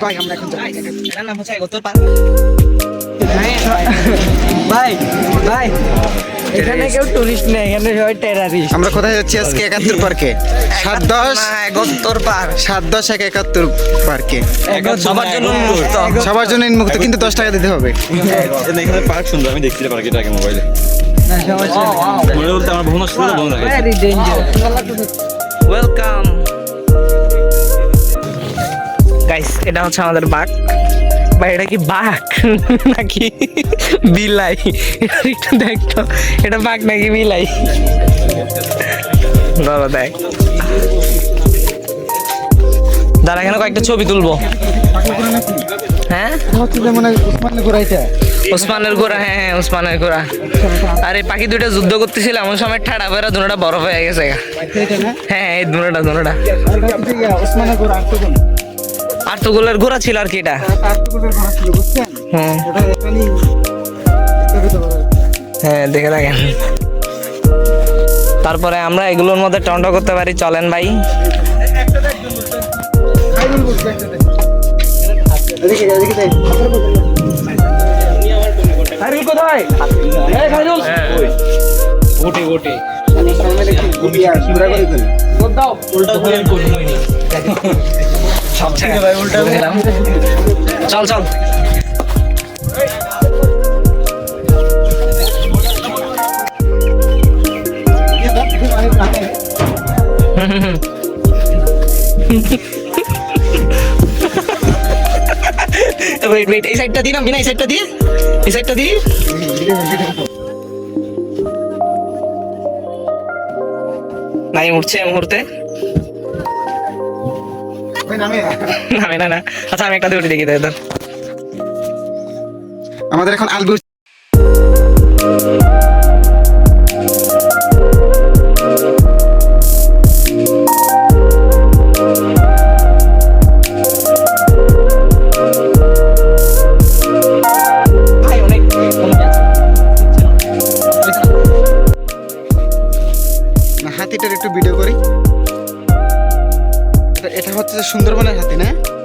কয় আমরা এখন যাই। এটার নাম হচ্ছে পার ভাই। ভাই এখানে কেউ টুরিস্ট নেই এখানে সবাই টেরারিস্ট আমরা কোথায় যাচ্ছি আজকে? একাত্তর পার্কে সাত দশ? না, এগোত্তর পার সাত দশ এক একাত্তর পার্কে সবার জন্য উন্মুক্ত। সবার জন্য উন্মুক্ত কিন্তু দশ টাকা দিতে হবে। এখানে পার্ক সুন্দর আমি আগে মোবাইলে মনে বলতে আমার ভ্রমণ শুরু বন্ধ লাগে ওয়েলকাম গাইস এটা হচ্ছে আমাদের বাঘ। বা এটা কি বাঘ? নাকি বিলাই? এটা একটু দেখতো এটা বাঘ নাকি বিলাই? দাদা দেখ। দাঁড়া এখানে কয়েকটা ছবি তুলবো। হ্যাঁ? ওসমানের গোড়া হ্যাঁ হ্যাঁ ওসমানের গোড়া। আরে পাখি দুইটা যুদ্ধ করতেছিল এমন সময় ঠাড়া বেড়া দুটা বরফ হয়ে গেছে হ্যাঁ এই দুটা দুটা আর তো গোলের ঘোড়া ছিল আর কি এটা। হ্যাঁ হয়েছে। হ্যাঁ। দেখে দেখেন। তারপরে আমরা এগুলোর মধ্যে টন্ড করতে পারি চলেন ভাই। কোথায়? এই খাইরুল সামনে দিন। চল চল। ওয়েট ওয়েট এই সাইডটা দিই না এই সাইডটা দিয়ে? এই সাইডটা দিই নাই উঠছে মুহূর্তে। নামে। না না না আচ্ছা আমি একটা দুটি দেখি তাই তো আমাদের এখন অনেক হাতিটার একটু ভিডিও এটা- হচ্ছে সুন্দরবনের হাতি না?